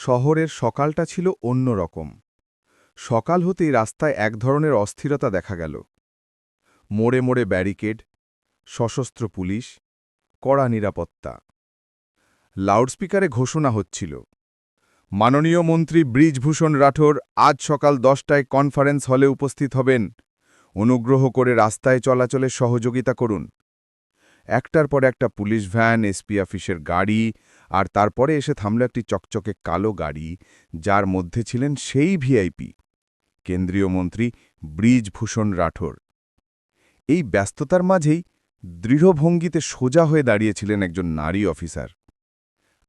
শহরের সকালটা ছিল অন্য রকম সকাল হতেই রাস্তায় এক ধরনের অস্থিরতা দেখা গেল। মোড়ে মোড়ে ব্যারিকেড, সশস্ত্র পুলিশ, কড়া নিরাপত্তা। লাউডস্পিকারে ঘোষণা হচ্ছিল, মাননীয় মন্ত্রী ব্রিজভূষণ রাঠোর আজ সকাল দশটায় কনফারেন্স হলে উপস্থিত হবেন। অনুগ্রহ করে রাস্তায় চলাচলে সহযোগিতা করুন। একটার পর একটা পুলিশ ভ্যান, এসপি অফিসের গাড়ি আর তারপরে এসে থামল একটি চকচকে কালো গাড়ি, যার মধ্যে ছিলেন সেই ভিআইপি, কেন্দ্রীয় মন্ত্রী ব্রিজভূষণ রাঠোর। এই ব্যস্ততার মাঝেই দৃঢ়ভঙ্গিতে সোজা হয়ে দাঁড়িয়েছিলেন একজন নারী officer,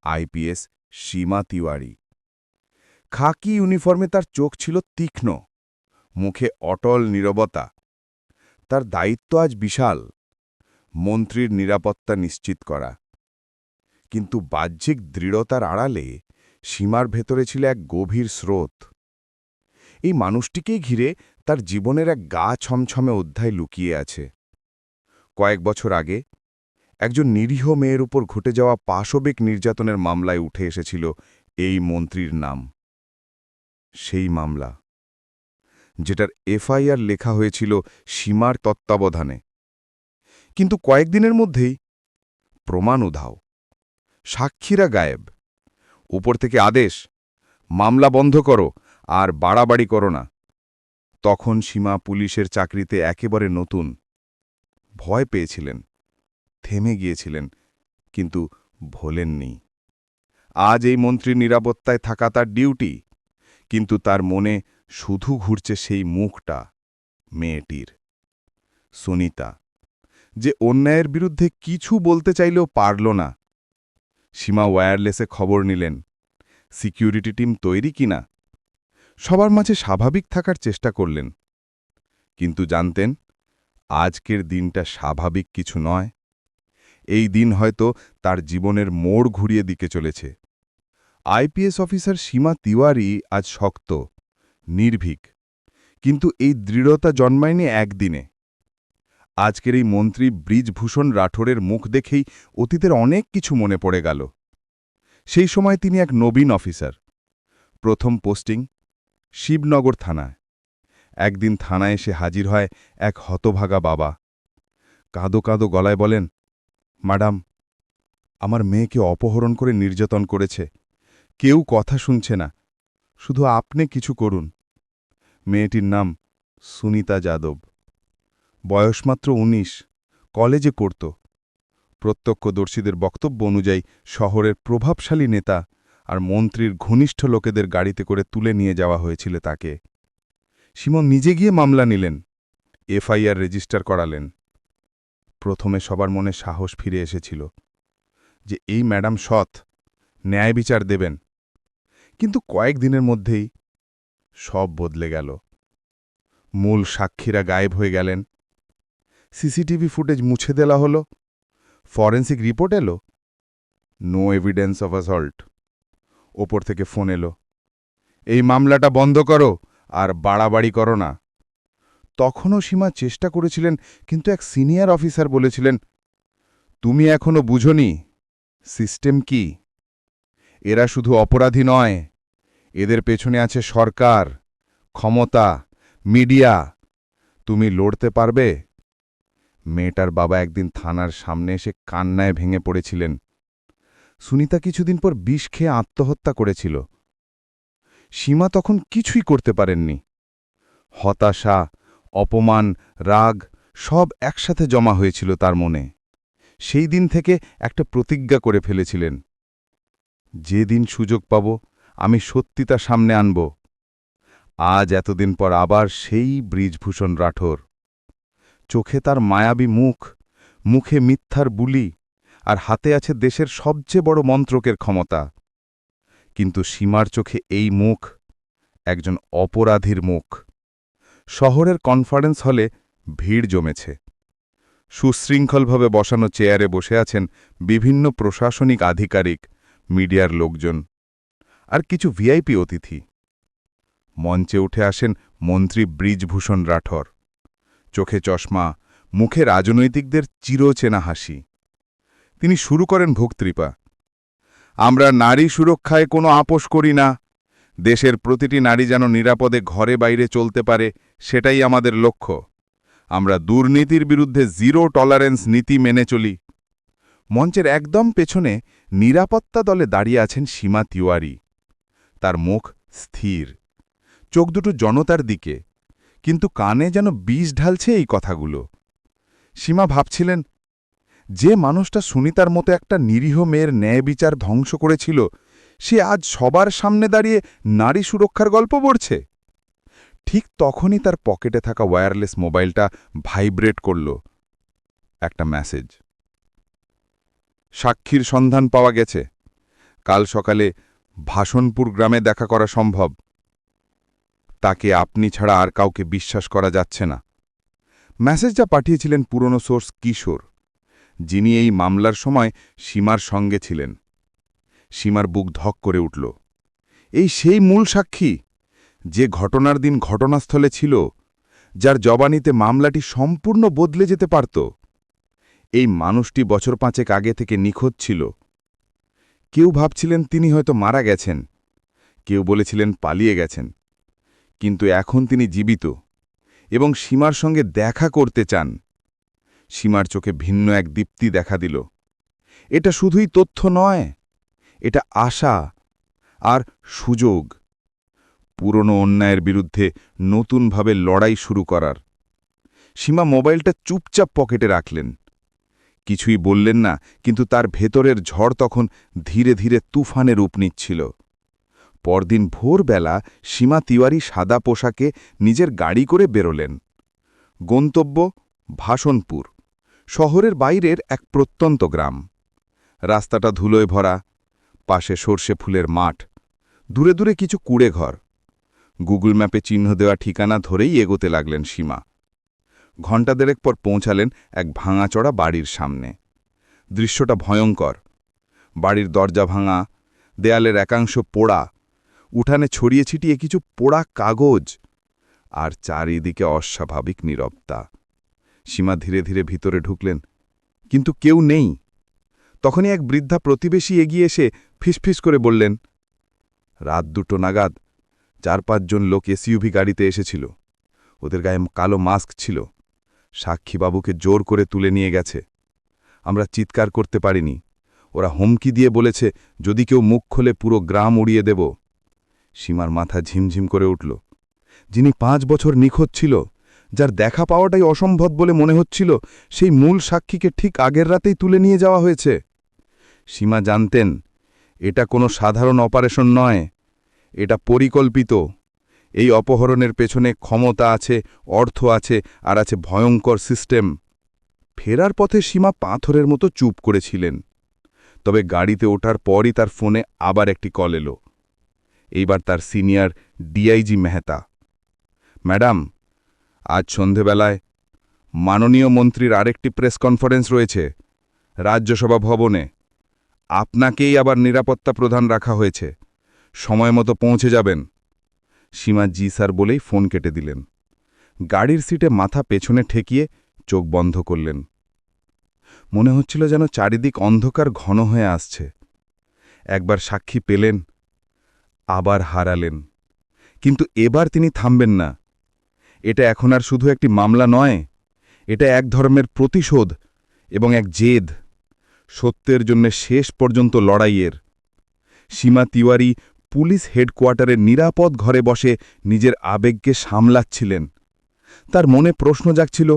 IPS Seema Tiwari. Khaki ইউনিফর্মে তার চোখ ছিল তীক্ষ্ণ, মুখে অটল নীরবতা। তার দায়িত্ব আজ বিশাল, মন্ত্রীর নিরাপত্তা নিশ্চিত করা। কিন্তু বাহ্যিক দৃঢ়তার আড়ালে সীমার ভেতরে ছিল এক গভীর স্রোত। এই মানুষটিকেই ঘিরে তার জীবনের এক গা ছমছমে অধ্যায় লুকিয়ে আছে। কয়েক বছর আগে একজন নিরীহ মেয়ের উপর ঘটে যাওয়া পাশবিক নির্যাতনের মামলায় উঠে এসেছিল এই মন্ত্রীর নাম। সেই মামলা, যেটার এফআইআর লেখা হয়েছিল সীমার তত্ত্বাবধানে। কিন্তু কয়েকদিনের মধ্যেই প্রমাণ উধাও। সাক্ষীরা গায়েব। উপর থেকে আদেশ, মামলা বন্ধ করো আর বাড়াবাড়ি করো না। তখন সীমা পুলিশের চাকরিতে একেবারে নতুন। ভয় পেয়েছিলেন, থেমে গিয়েছিলেন, কিন্তু ভোলেননি। আজ এই মন্ত্রীর নিরাপত্তায় থাকা তার ডিউটি, কিন্তু তার মনে শুধু ঘুরছে সেই মুখটা, মেয়েটির। সুনিতা, যে অন্যায়ের বিরুদ্ধে কিছু বলতে চাইলেও পারল না। সীমা ওয়্যারলেসে খবর নিলেন। সিকিউরিটি টিম তৈরি কিনা? সবার মাঝে স্বাভাবিক থাকার চেষ্টা করলেন। কিন্তু জানতেন, আজকের দিনটা স্বাভাবিক কিছু নয়। এই দিন হয়তো তার জীবনের মোড় ঘুরিয়ে দিকে চলেছে। আইপিএস অফিসার সীমা তিওয়ারি আজ শক্ত, নির্ভীক। কিন্তু এই দৃঢ়তা জন্মায়নি একদিনে। আজকের এই মন্ত্রী ব্রিজভূষণ রাঠোরের মুখ দেখেই অতীতের অনেক কিছু মনে পড়ে গেল। সেই সময় তিনি এক নবীন অফিসার। প্রথম পোস্টিং শিবনগর থানায়। একদিন থানায় এসে হাজির হয় এক হতভাগা বাবা। কাঁদো কাঁদো গলায় বলেন ম্যাডাম আমার মেয়েকে অপহরণ করে নির্যাতন করেছে। কেউ কথা শুনছে না। শুধু আপনি কিছু করুন। মেয়েটির নাম সুনিতা যাদব। বয়স মাত্র উনিশ, কলেজে পড়ত প্রত্যক্ষদর্শীদের বক্তব্য অনুযায়ী শহরের প্রভাবশালী নেতা আর মন্ত্রীর ঘনিষ্ঠ লোকেদের গাড়িতে করে তুলে নিয়ে যাওয়া হয়েছিল তাকে। সিমন নিজে গিয়ে মামলা নিলেন, এফআইআর রেজিস্টার করালেন। প্রথমে সবার মনে সাহস ফিরে এসেছিল যে এই ম্যাডাম সৎ, ন্যায় বিচার দেবেন। কিন্তু কয়েক দিনের মধ্যেই সব বদলে গেল। মূল সাক্ষীরা গায়েব হয়ে গেলেন সিসিটিভি ফুটেজ মুছে দেওয়া হল। ফরেন্সিক রিপোর্ট এলো। নো এভিডেন্স অফ অ্যাসল্ট ওপর থেকে ফোন এলো। এই মামলাটা বন্ধ করো আর বাড়াবাড়ি করো না। তখনও সীমা চেষ্টা করেছিলেন, কিন্তু এক সিনিয়র অফিসার বলেছিলেন, তুমি এখনও বুঝনি সিস্টেম কি। এরা শুধু অপরাধী নয়। এদের পেছনে আছে সরকার, ক্ষমতা, মিডিয়া। তুমি লড়তে পারবে মেয়েটার বাবা একদিন থানার সামনে এসে কান্নায় ভেঙে পড়েছিলেন। সুনিতা কিছুদিন পর বিষ খেয়ে আত্মহত্যা করেছিল। সীমা তখন কিছুই করতে পারেননি। হতাশা, অপমান, রাগ সব একসাথে জমা হয়েছিল তার মনে। সেই দিন থেকে একটা প্রতিজ্ঞা করে ফেলেছিলেন। যে দিন সুযোগ পাব, আমি সত্যি তা সামনে আনব। আজ এতদিন পর আবার সেই ব্রিজভূষণ রাঠোর। চোখে তার মায়াবী মুখ, মুখে মিথ্যার বুলি, আর হাতে আছে দেশের সবচেয়ে বড় মন্ত্রকের ক্ষমতা। কিন্তু সীমার চোখে এই মুখ একজন অপরাধীর মুখ। শহরের কনফারেন্স হলে ভিড় জমেছে। সুশৃঙ্খলভাবে বসানো চেয়ারে বসে আছেন বিভিন্ন প্রশাসনিক আধিকারিক, মিডিয়ার লোকজন, আর কিছু ভিআইপি অতিথি। মঞ্চে উঠে আসেন মন্ত্রী ব্রিজভূষণ রাঠোর। চোখে চশমা, মুখে রাজনৈতিকদের চিরচেনা হাসি। তিনি শুরু করেন ভোক্তৃপা। আমরা নারী সুরক্ষায় কোনো আপোষ করি না। দেশের প্রতিটি নারী যেন নিরাপদে ঘরে বাইরে চলতে পারে, সেটাই আমাদের লক্ষ্য। আমরা দুর্নীতির বিরুদ্ধে জিরো টলারেন্স নীতি মেনে চলি। মঞ্চের একদম পেছনে নিরাপত্তা দলে দাঁড়িয়ে আছেন সীমা তিওয়ারি। তার মুখ স্থির। চোখ দুটো জনতার দিকে। কিন্তু কানে যেন বিষ ঢালছে এই কথাগুলো। সীমা ভাবছিলেন, যে মানুষটা সুনিতার মতো একটা নিরীহ মেয়ের ন্যায় বিচার ধ্বংস করেছিল, সে আজ সবার সামনে দাঁড়িয়ে নারী সুরক্ষার গল্প পড়ছে। ঠিক তখনই তার পকেটে থাকা ওয়্যারলেস মোবাইলটা ভাইব্রেট করল। একটা মেসেজ। সাক্ষীর সন্ধান পাওয়া গেছে। কাল সকালে ভাষণপুর গ্রামে দেখা করা সম্ভব। তাকে আপনি ছাড়া আর কাউকে বিশ্বাস করা যাচ্ছে না। মেসেজটা পাঠিয়েছিলেন পুরনো সোর্স কিশোর, যিনি এই মামলার সময় সীমার সঙ্গে ছিলেন। সীমার বুক ধক করে উঠল। এই সেই মূল সাক্ষী, যে ঘটনার দিন ঘটনাস্থলে ছিল, যার জবানিতে মামলাটি সম্পূর্ণ বদলে যেতে পারত। এই মানুষটি বছর পাঁচেক আগে থেকে নিখোঁজ ছিল। কেউ ভাবছিলেন তিনি হয়তো মারা গেছেন, কেউ বলেছিলেন পালিয়ে গেছেন। কিন্তু এখন তিনি জীবিত এবং সীমার সঙ্গে দেখা করতে চান। সীমার চোখে ভিন্ন এক দীপ্তি দেখা দিল। এটা শুধুই তথ্য নয়, এটা আশা আর সুযোগ। পুরনো অন্যায়ের বিরুদ্ধে নতুনভাবে লড়াই শুরু করার। সীমা মোবাইলটা চুপচাপ পকেটে রাখলেন। কিছুই বললেন না, কিন্তু তার ভেতরের ঝড় তখন ধীরে ধীরে তুফানে রূপ নিচ্ছিল। পরদিন ভোরবেলা সীমা তিওয়ারি সাদা পোশাকে নিজের গাড়ি করে বেরোলেন। গন্তব্য ভাষণপুর শহরের বাইরের এক প্রত্যন্ত গ্রাম। রাস্তাটা ধুলোয় ভরা, পাশে সর্ষে ফুলের মাঠ, দূরে দূরে কিছু কুড়ে ঘর। গুগল ম্যাপে চিহ্ন দেওয়া ঠিকানা ধরেই এগোতে লাগলেন সীমা। ঘণ্টা দেড়েক পর পৌঁছালেন এক ভাঙাচড়া বাড়ির সামনে। দৃশ্যটা ভয়ঙ্কর। বাড়ির দরজা ভাঙা, দেয়ালের একাংশ পোড়া উঠানে ছড়িয়ে ছিটিয়ে কিছু পোড়া কাগজ আর চারিদিকে অস্বাভাবিক নীরবতা। সীমা ধীরে ধীরে ভিতরে ঢুকলেন, কিন্তু কেউ নেই। তখনই এক বৃদ্ধা প্রতিবেশী এগিয়ে এসে ফিসফিস করে বললেন, রাত দুটো নাগাদ চার পাঁচজন লোক এসইউভি গাড়িতে এসেছিল। ওদের গায়ে কালো মাস্ক ছিল। সাক্ষীবাবুকে জোর করে তুলে নিয়ে গেছে। আমরা চিৎকার করতে পারিনি। ওরা হুমকি দিয়ে বলেছে, যদি কেউ মুখ খোলে পুরো গ্রাম উড়িয়ে দেব। সীমার মাথা ঝিমঝিম করে উঠল। যিনি পাঁচ বছর নিখোঁজ ছিল, যার দেখা পাওয়াটাই অসম্ভব বলে মনে হচ্ছিল, সেই মূল সাক্ষীকে ঠিক আগের রাতেই তুলে নিয়ে যাওয়া হয়েছে। সীমা জানতেন, এটা কোনো সাধারণ অপারেশন নয়, এটা পরিকল্পিত। এই অপহরণের পেছনে ক্ষমতা আছে, অর্থ আছে, আর আছে ভয়ঙ্কর সিস্টেম। ফেরার পথে সীমা পাথরের মতো চুপ করেছিলেন। তবে গাড়িতে ওঠার পরই তার ফোনে আবার একটি কল এলো। এইবার তার সিনিয়র ডিআইজি মেহতা। ম্যাডাম, আজ সন্ধেবেলায় মাননীয় মন্ত্রীর আরেকটি প্রেস কনফারেন্স রয়েছে রাজ্যসভা ভবনে। আপনাকেই আবার নিরাপত্তা প্রধান রাখা হয়েছে। সময় মতো পৌঁছে যাবেন। সীমা জি স্যার বলেই ফোন কেটে দিলেন। গাড়ির সিটে মাথা পেছনে ঠেকিয়ে চোখ বন্ধ করলেন। মনে হচ্ছিল যেন চারিদিক অন্ধকার ঘন হয়ে আসছে। একবার সাক্ষী পেলেন আবার হারালেন। কিন্তু এবার তিনি থামবেন না। এটা এখন আর শুধু একটি মামলা নয়, এটা এক ধর্মের প্রতিশোধ এবং এক জেদ। সত্যের জন্য শেষ পর্যন্ত লড়াইয়ের। সীমা তিওয়ারি পুলিশ হেডকোয়ার্টারের নিরাপদ ঘরে বসে নিজের আবেগকে সামলাচ্ছিলেন। তার মনে প্রশ্ন জাগছিল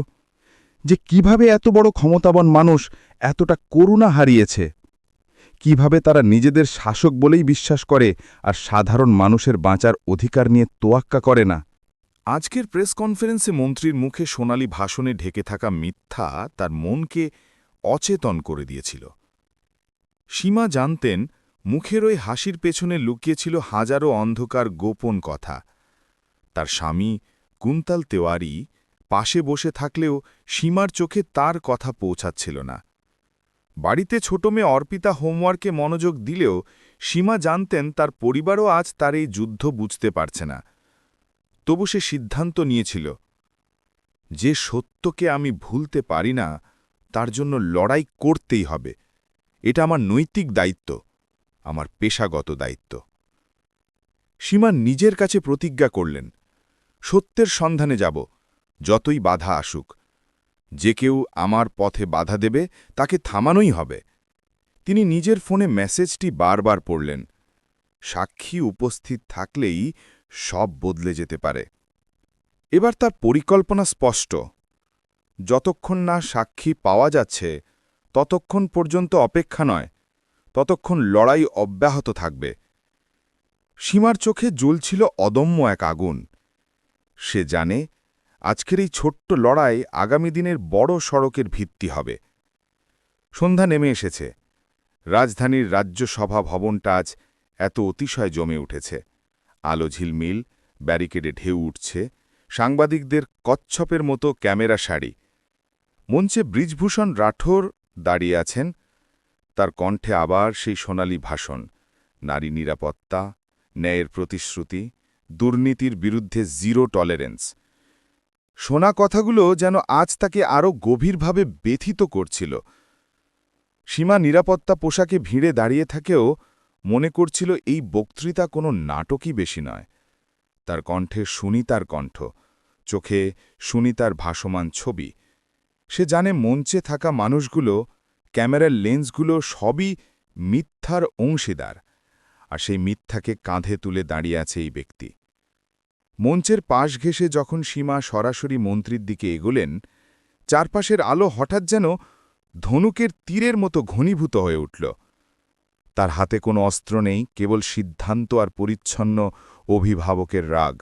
যে কীভাবে এত বড় ক্ষমতাবান মানুষ এতটা করুণা হারিয়েছে। কীভাবে তারা নিজেদের শাসক বলেই বিশ্বাস করে আর সাধারণ মানুষের বাঁচার অধিকার নিয়ে তোয়াক্কা করে না। আজকের প্রেস কনফারেন্সে মন্ত্রীর মুখে সোনালি ভাষণে ঢেকে থাকা মিথ্যা তার মনকে অচেতন করে দিয়েছিল। সীমা জানতেন, মুখের ওই হাসির পেছনে লুকিয়েছিল হাজারো অন্ধকার গোপন কথা। তার স্বামী কুন্তাল তেওয়ারি পাশে বসে থাকলেও সীমার চোখে তার কথা পৌঁছাচ্ছিল না। বাড়িতে ছোট মেয়ে অর্পিতা হোমওয়ার্কে মনোযোগ দিলেও সীমা জানতেন তার পরিবারও আজ তার এই যুদ্ধ বুঝতে পারছে না। তবু সে সিদ্ধান্ত নিয়েছিল, যে সত্যকে আমি ভুলতে পারি না, তার জন্য লড়াই করতেই হবে। এটা আমার নৈতিক দায়িত্ব, আমার পেশাগত দায়িত্ব। সীমা নিজের কাছে প্রতিজ্ঞা করলেন, সত্যের সন্ধানে যাব, যতই বাধা আসুক। যে কেউ আমার পথে বাধা দেবে, তাকে থামানোই হবে। তিনি নিজের ফোনে মেসেজটি বারবার পড়লেন। সাক্ষী উপস্থিত থাকলেই সব বদলে যেতে পারে। এবার তার পরিকল্পনা স্পষ্ট। যতক্ষণ না সাক্ষী পাওয়া যাচ্ছে, ততক্ষণ পর্যন্ত অপেক্ষা নয়, ততক্ষণ লড়াই অব্যাহত থাকবে। সীমার চোখে জ্বলছিল অদম্য এক আগুন। সে জানে আজকের এই ছোট্ট লড়াই আগামী দিনের বড় সড়কের ভিত্তি হবে। সন্ধ্যা নেমে এসেছে। রাজধানীর রাজ্যসভা ভবনটা আজ এত অতিশয় জমে উঠেছে। আলো ঝিলমিল, ব্যারিকেডে ঢেউ উঠছে, সাংবাদিকদের কচ্ছপের মতো ক্যামেরা শাড়ি। মঞ্চে ব্রিজভূষণ রাঠোর দাঁড়িয়ে আছেন। তার কণ্ঠে আবার সেই সোনালী ভাষণ, নারী নিরাপত্তা, ন্যায়ের প্রতিশ্রুতি, দুর্নীতির বিরুদ্ধে জিরো টলারেন্স। শোনা কথাগুলো যেন আজ তাকে আরও গভীরভাবে ব্যথিত করছিল। সীমা নিরাপত্তা পোশাকে ভিড়ে দাঁড়িয়ে থাকেও মনে করছিল এই বক্তৃতা কোনো নাটকই বেশি নয়। তার কণ্ঠে সুনিতার কণ্ঠ, চোখে সুনিতার ভাসমান ছবি। সে জানে মঞ্চে থাকা মানুষগুলো, ক্যামেরার লেন্সগুলো সবই মিথ্যার অংশীদার, আর সেই মিথ্যাকে কাঁধে তুলে দাঁড়িয়ে আছে এই ব্যক্তি। মঞ্চের পাশ ঘেঁষে যখন সীমা সরাসরি মন্ত্রীর দিকে এগোলেন, চারপাশের আলো হঠাৎ যেন ধনুকের তীরের মতো ঘনীভূত হয়ে উঠল। তার হাতে কোনো অস্ত্র নেই, কেবল সিদ্ধান্ত আর পরিচ্ছন্ন অভিভাবকের রাগ।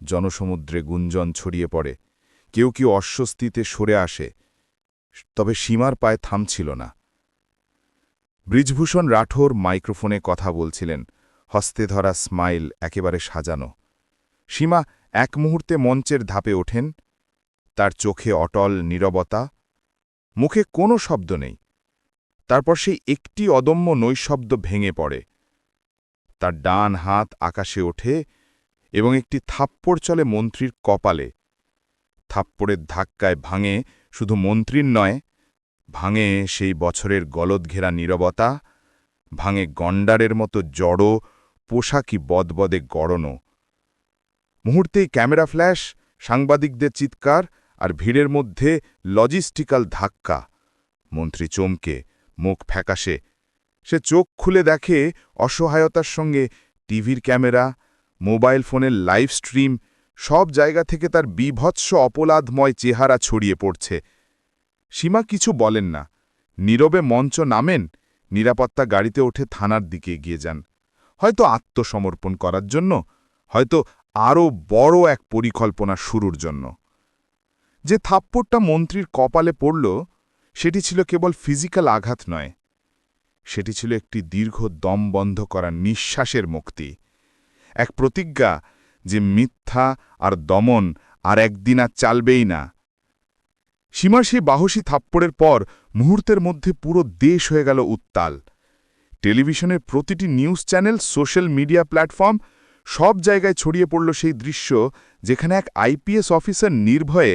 জনসমুদ্রে গুঞ্জন ছড়িয়ে পড়ে, কেউ কেউ অস্বস্তিতে সরে আসে, তবে সীমার পায়ে থামছিল না। ব্রিজভূষণ রাঠোর মাইক্রোফোনে কথা বলছিলেন, হস্তে ধরা স্মাইল একেবারে সাজানো। সীমা এক মুহূর্তে মঞ্চের ধাপে ওঠেন। তার চোখে অটল নীরবতা, মুখে কোনো শব্দ নেই। তারপর সেই একটি অদম্য নৈশব্দ ভেঙে পড়ে। তার ডান হাত আকাশে ওঠে এবং একটি থাপ্পড় চলে মন্ত্রীর কপালে। থাপ্পড়ের ধাক্কায় ভাঙে শুধু মন্ত্রীর নয়, ভাঙে সেই বছরের গলদঘেরা নীরবতা, ভাঙে গণ্ডারের মতো জড়ো, পোশাকি বদবদে গড়নো মুহূর্তেই ক্যামেরা ফ্ল্যাশ, সাংবাদিকদের চিৎকার আর ভিড়ের মধ্যে লজিস্টিক্যাল ধাক্কা। মন্ত্রী চমকে, মুখ ফ্যাকাশে। সে চোখ খুলে দেখে অসহায়তার সঙ্গে টিভির ক্যামেরা, মোবাইল ফোনের লাইভ স্ট্রিম, সব জায়গা থেকে তার বিভৎস অপলাদময় চেহারা ছড়িয়ে পড়ছে। সীমা কিছু বলেন না। নীরবে মঞ্চ নামেন, নিরাপত্তা গাড়িতে ওঠে থানার দিকে এগিয়ে যান। হয়তো আত্মসমর্পণ করার জন্য, হয়তো আরও বড় এক পরিকল্পনা শুরুর জন্য। যে থাপ্পড়টা মন্ত্রীর কপালে পড়ল, সেটি ছিল কেবল ফিজিক্যাল আঘাত নয়। সেটি ছিল একটি দীর্ঘ দম বন্ধ করা নিঃশ্বাসের মুক্তি। এক প্রতিজ্ঞা যে মিথ্যা আর দমন আর একদিন আর চালবেই না। সীমার সেই বাহসী থাপ্পড়ের পর মুহূর্তের মধ্যে পুরো দেশ হয়ে গেল উত্তাল। টেলিভিশনের প্রতিটি news channel, social media platform সব জায়গায় ছড়িয়ে পড়ল সেই দৃশ্য যেখানে এক আইপিএস অফিসার নির্ভয়ে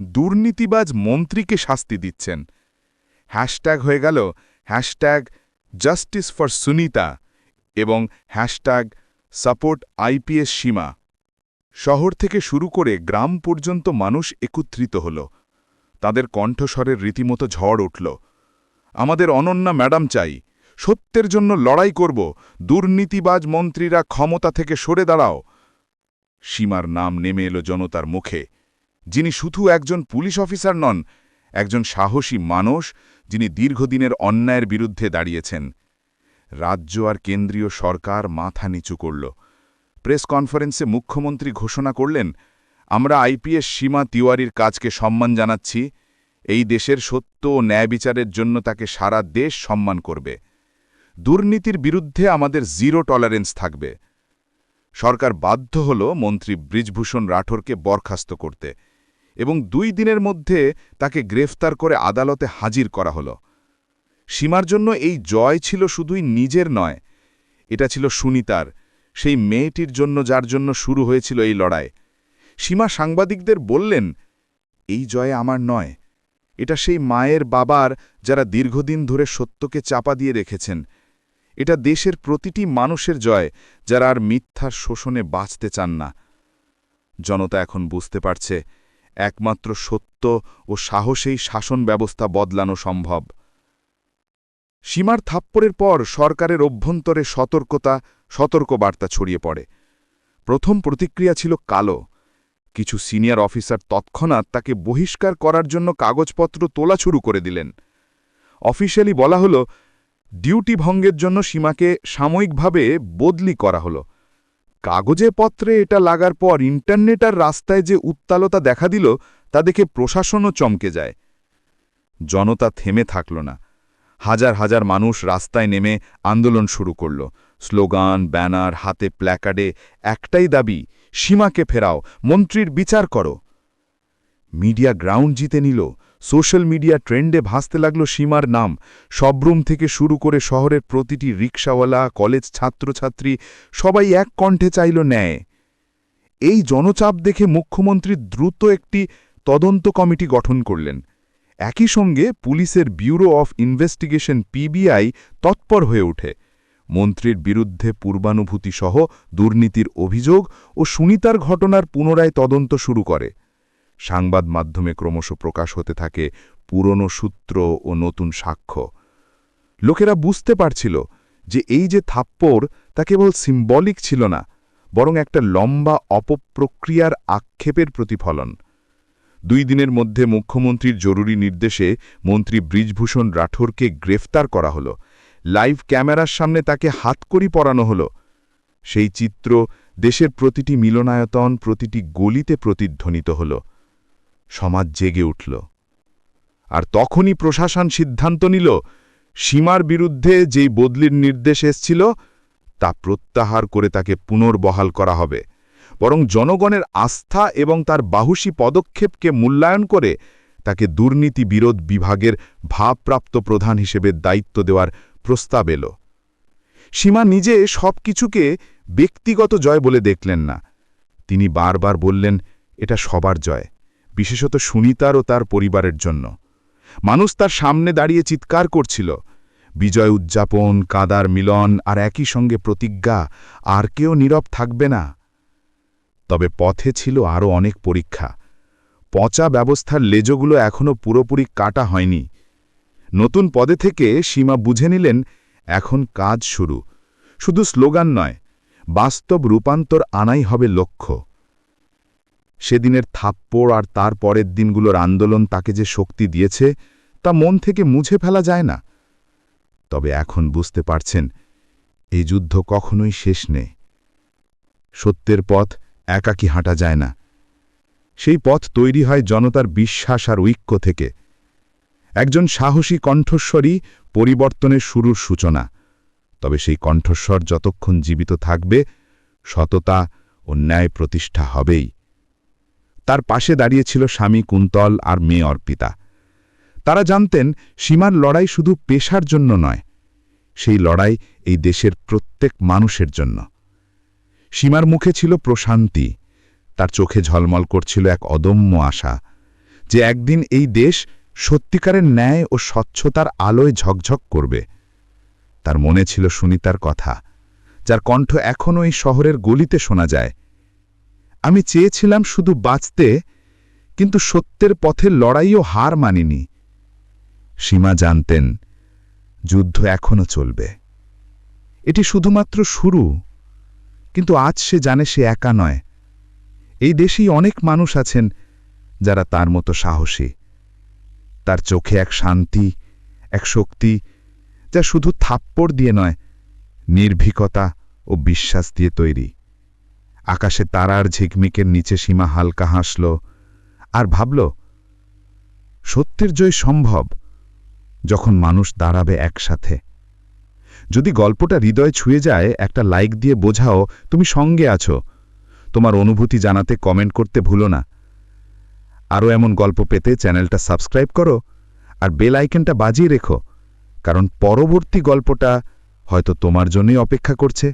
দুর্নীতিবাজ মন্ত্রীকে শাস্তি দিচ্ছেন। হ্যাশট্যাগ হয়ে গেল হ্যাশট্যাগ জাস্টিস ফর সুনিতা এবং হ্যাশট্যাগ সাপোর্ট আইপিএস সীমা। শহর থেকে শুরু করে গ্রাম পর্যন্ত মানুষ একত্রিত হল। তাদের কণ্ঠস্বরের রীতিমতো ঝড় উঠল। আমাদের অনন্যা ম্যাডাম চাই সত্যের জন্য লড়াই করব, দুর্নীতিবাজ মন্ত্রীরা ক্ষমতা থেকে সরে দাঁড়াও। সীমার নাম নেমে এলো জনতার মুখে। যিনি শুধু একজন পুলিশ অফিসার নন, একজন সাহসী মানুষ, যিনি দীর্ঘদিনের অন্যায়ের বিরুদ্ধে দাঁড়িয়েছেন। রাজ্য আর কেন্দ্রীয় সরকার মাথা নিচু করল। প্রেস কনফারেন্সে মুখ্যমন্ত্রী ঘোষণা করলেন, আমরা আইপিএস সীমা তিওয়ারির কাজকে সম্মান জানাচ্ছি। এই দেশের সত্য ও ন্যায় বিচারের জন্য তাকে সারা দেশ সম্মান করবে। দুর্নীতির বিরুদ্ধে আমাদের জিরো টলারেন্স থাকবে। সরকার বাধ্য হল মন্ত্রী ব্রিজভূষণ রাঠোরকে বরখাস্ত করতে এবং দুই দিনের মধ্যে তাকে গ্রেফতার করে আদালতে হাজির করা হল। সীমার জন্য এই জয় ছিল শুধুই নিজের নয়, এটা ছিল সুনিতার, সেই মেয়েটির জন্য যার জন্য শুরু হয়েছিল এই লড়াই। সীমা সাংবাদিকদের বললেন, এই জয় আমার নয়, এটা সেই মায়ের বাবার যারা দীর্ঘদিন ধরে সত্যকে চাপা দিয়ে রেখেছেন। এটা দেশের প্রতিটি মানুষের জয়, যারা আর মিথ্যার শোষণে বাঁচতে চান না। জনতা এখন বুঝতে পারছে, একমাত্র সত্য ও সাহসেই শাসন ব্যবস্থা বদলানো সম্ভব। সীমার থাপ্পড়ের পর সরকারের অভ্যন্তরে সতর্কতা, সতর্কবার্তা ছড়িয়ে পড়ে। প্রথম প্রতিক্রিয়া ছিল কালো। কিছু সিনিয়র অফিসার তৎক্ষণাৎ তাকে বহিষ্কার করার জন্য কাগজপত্র তোলা শুরু করে দিলেন। অফিসিয়ালি বলা হল ডিউটি ভঙ্গের জন্য সীমাকে সাময়িকভাবে বদলি করা হলো। কাগজে পত্রে এটা লাগার পর ইন্টারনেট আর রাস্তায় যে উত্তালতা দেখা দিল, তা দেখে প্রশাসনও চমকে যায়। জনতা থেমে থাকল না। হাজার হাজার মানুষ রাস্তায় নেমে আন্দোলন শুরু করল। স্লোগান, ব্যানার, হাতে প্ল্যাকার্ডে, একটাই দাবি, সীমাকে ফেরাও, মন্ত্রীর বিচার করো। মিডিয়া গ্রাউন্ড জিতে নিল। সোশ্যাল মিডিয়া ট্রেন্ডে ভাসতে লাগল সীমার নাম। সবরুম থেকে শুরু করে শহরের প্রতিটি রিক্সাওয়ালা, কলেজ ছাত্রছাত্রী সবাই এক কণ্ঠে চাইল ন্যায়। এই জনচাপ দেখে মুখ্যমন্ত্রী দ্রুত একটি তদন্ত কমিটি গঠন করলেন। একই সঙ্গে পুলিশের ব্যুরো অফ ইনভেস্টিগেশন পিবিআই তৎপর হয়ে ওঠে। মন্ত্রীর বিরুদ্ধে পূর্বানুভূতিসহ দুর্নীতির অভিযোগ ও সুনিতার ঘটনার পুনরায় তদন্ত শুরু করে। সংবাদ মাধ্যমে ক্রমশ প্রকাশ হতে থাকে পুরনো সূত্র ও নতুন সাক্ষ্য। লোকেরা বুঝতে পারছিল যে এই যে থাপ্পড়, তা কেবল সিম্বলিক ছিল না, বরং একটা লম্বা অপপ্রক্রিয়ার আক্ষেপের প্রতিফলন। দুই দিনের মধ্যে মুখ্যমন্ত্রীর জরুরি নির্দেশে মন্ত্রী ব্রিজভূষণ রাঠোরকে গ্রেফতার করা হল। লাইভ ক্যামেরার সামনে তাকে হাতকড়ি পরানো হল। সেই চিত্র দেশের প্রতিটি মিলনায়তন, প্রতিটি গলিতে প্রতিধ্বনিত হল। সমাজ জেগে উঠল। আর তখনই প্রশাসন সিদ্ধান্ত নিল, সীমার বিরুদ্ধে যেই বদলির নির্দেশ এসছিল, তা প্রত্যাহার করে তাকে পুনর্বহাল করা হবে। বরং জনগণের আস্থা এবং তার বাহুসী পদক্ষেপকে মূল্যায়ন করে তাকে দুর্নীতি বিরোধ বিভাগের ভাবপ্রাপ্ত প্রধান হিসেবে দায়িত্ব দেওয়ার প্রস্তাব এল। সীমা নিজে সব কিছুকে ব্যক্তিগত জয় বলে দেখলেন না। তিনি বারবার বললেন, এটা সবার জয়। বিশেষত সুনিতার ও তার পরিবারের জন্য। মানুষ তার সামনে দাঁড়িয়ে চিৎকার করছিল। বিজয় উদযাপন, কাদার মিলন আর একই সঙ্গে প্রতিজ্ঞা, আর কেউ নীরব থাকবে না। তবে পথে ছিল আরও অনেক পরীক্ষা। পচা ব্যবস্থার লেজগুলো এখনও পুরোপুরি কাটা হয়নি। নতুন পদে থেকে সীমা বুঝে নিলেন, এখন কাজ শুরু। শুধু স্লোগান নয়, বাস্তব রূপান্তর আনাই হবে লক্ষ্য। সেদিনের থাপ্পড় আর তার পরের দিনগুলোর আন্দোলন তাকে যে শক্তি দিয়েছে, তা মন থেকে মুছে ফেলা যায় না। তবে এখন বুঝতে পারছেন, এই যুদ্ধ কখনোই শেষ নেই। সত্যের পথ একাকী হাঁটা যায় না। সেই পথ তৈরি হয় জনতার বিশ্বাস আর ঐক্য থেকে। একজন সাহসী কণ্ঠস্বরই পরিবর্তনের শুরুর সূচনা। তবে সেই কণ্ঠস্বর যতক্ষণ জীবিত থাকবে, সততা ও ন্যায় প্রতিষ্ঠা হবেই। তার পাশে দাঁড়িয়েছিল স্বামী কুন্তল আর মেয়ে অর্পিতা। তারা জানতেন সীমার লড়াই শুধু পেশার জন্য নয়, সেই লড়াই এই দেশের প্রত্যেক মানুষের জন্য। সীমার মুখে ছিল প্রশান্তি, তার চোখে ঝলমল করছিল এক অদম্য আশা যে একদিন এই দেশ সত্যিকারের ন্যায় ও স্বচ্ছতার আলোয় ঝকঝক করবে। তার মনে ছিল সুনিতার কথা, যার কণ্ঠ এখনও এই শহরের গলিতে শোনা যায় আমি চেয়েছিলাম শুধু বাঁচতে, কিন্তু সত্যের পথে লড়াইও হার মানিনি। সীমা জানতেন, যুদ্ধ এখনও চলবে। এটি শুধুমাত্র শুরু, কিন্তু আজ সে জানে সে একা নয়। এই দেশেই অনেক মানুষ আছেন যারা তার মতো সাহসী। তার চোখে এক শান্তি, এক শক্তি, যা শুধু থাপ্পড় দিয়ে নয়, নির্ভীকতা ও বিশ্বাস দিয়ে তৈরি। আকাশে তারার ঝিকমিকের নিচে সীমা হালকা হাসল আর ভাবল, সত্যের জয় সম্ভব যখন মানুষ দাঁড়াবে একসাথে। যদি গল্পটা হৃদয় ছুঁয়ে যায়, একটা লাইক দিয়ে বোঝাও, তুমি সঙ্গে আছো। তোমার অনুভূতি জানাতে কমেন্ট করতে ভুলো না। আরও এমন গল্প পেতে চ্যানেলটা সাবস্ক্রাইব করো আর বেল আইকনটা বাজিয়ে রেখো, কারণ পরবর্তী গল্পটা হয়তো তোমার জন্যই অপেক্ষা করছে।